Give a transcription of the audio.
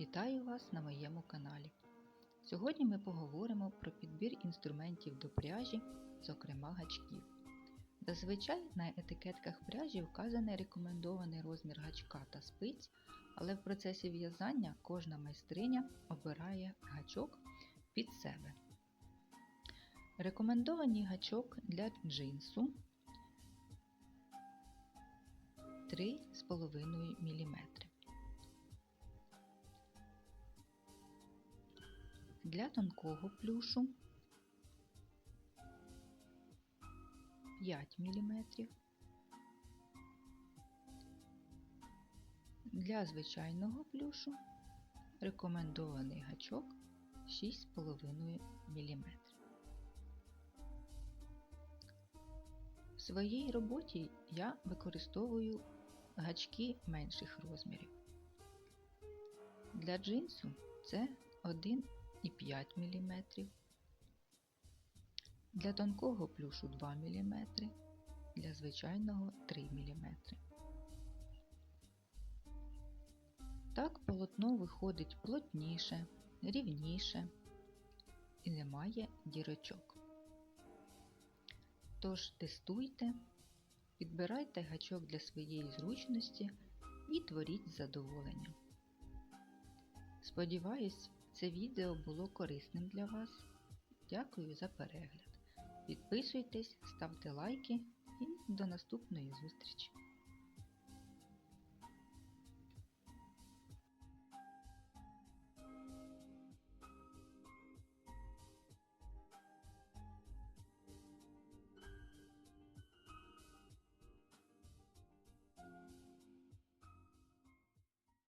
Вітаю вас на моєму каналі. Сьогодні ми поговоримо про підбір інструментів до пряжі, зокрема гачків. Зазвичай на етикетках пряжі вказаний рекомендований розмір гачка та спиць, але в процесі в'язання кожна майстриня обирає гачок під себе. Рекомендований гачок для джинсу 3,5 мм. Для тонкого плюшу 5 мм. Для звичайного плюшу рекомендований гачок 6,5 мм. В своїй роботі я використовую гачки менших розмірів. Для джинсу це 1,5 мм. Для тонкого плюшу 2 мм, для звичайного 3 мм. Так полотно виходить плотніше, рівніше і немає дірочок. Тож тестуйте, підбирайте гачок для своєї зручності і творіть з задоволенням. Сподіваюсь, це відео було корисним для вас. Дякую за перегляд. Підписуйтесь, ставте лайки і до наступної зустрічі!